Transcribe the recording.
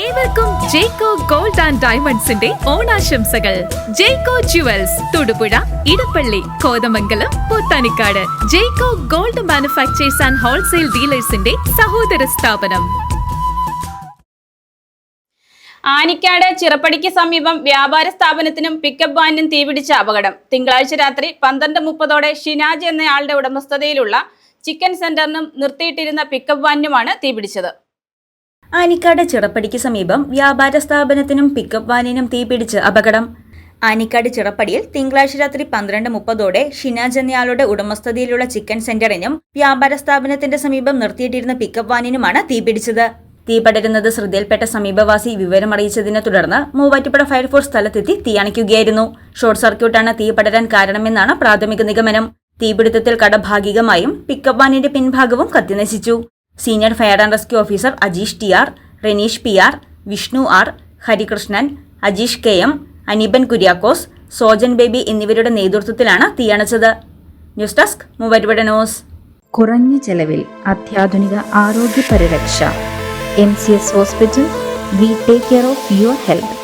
ഏവർക്കും ജേക്കോ gold and ഡയമണ്ട്സിന്റെ ഓണാശംസകൾ. Jacko jewels Thodupuzha Edappally Kothamangalam Pothanikkad. Jacko gold manufacturers and wholesale ഡീലേഴ്സിന്റെ സഹോദര സ്ഥാപനം. ആനിക്കാട് ചിറപ്പടിക്ക് സമീപം വ്യാപാര സ്ഥാപനത്തിനും പിക്കപ്പ് വാനിനും തീപിടിച്ച അപകടം. തിങ്കളാഴ്ച രാത്രി പന്ത്രണ്ട് മുപ്പതോടെ ഷിനാജ് എന്നയാളുടെ ഉടമസ്ഥതയിലുള്ള ചിക്കൻ സെന്ററിനും നിർത്തിയിട്ടിരുന്ന പിക്കപ്പ് വാനിനുമാണ് തീപിടിച്ചത്. ആനിക്കാട് ചിറപ്പടിക്ക് സമീപം വ്യാപാര സ്ഥാപനത്തിനും പിക്കപ്പ് വാനിനും തീപിടിച്ച് അപകടം. ആനിക്കാട് ചിറപ്പടിയിൽ തിങ്കളാഴ്ച രാത്രി പന്ത്രണ്ട് മുപ്പതോടെ ഷിനാജ് എന്നയാളുടെ ഉടമസ്ഥതയിലുള്ള ചിക്കൻ സെന്ററിനും വ്യാപാര സ്ഥാപനത്തിന്റെ സമീപം നിർത്തിയിട്ടിരുന്ന പിക്കപ്പ് വാനിനുമാണ് തീപിടിച്ചത് തീ പടരുന്നത് ശ്രദ്ധയിൽപ്പെട്ട സമീപവാസി വിവരമറിയിച്ചതിനെ തുടർന്ന് മൂവാറ്റുപുഴ ഫയർഫോഴ്സ് സ്ഥലത്തെത്തി തീ അണയ്ക്കുകയായിരുന്നു. ഷോർട്ട് സർക്യൂട്ടാണ് തീ പടരാൻ കാരണമെന്നാണ് പ്രാഥമിക നിഗമനം. തീപിടുത്തത്തിൽ കട ഭാഗികമായും പിക്കപ്പ് വാനിന്റെ പിൻഭാഗവും കത്തിനശിച്ചു. Senior fire and rescue officer Ajeesh T R Reneesh P R Vishnu R Harikrishnan Ajeesh K M Aneeban Kuriakose Sojan Baby എന്നിവരുടെ നേതൃത്വത്തിലാണ് തീയണച്ചത്. ന്യൂസ് ഡെസ്ക് ന്യൂസ് കുറഞ്ഞ ചെലവിൽ അത്യാധുനിക ആരോഗ്യ പരിരക്ഷ M C S hospital we take care of your health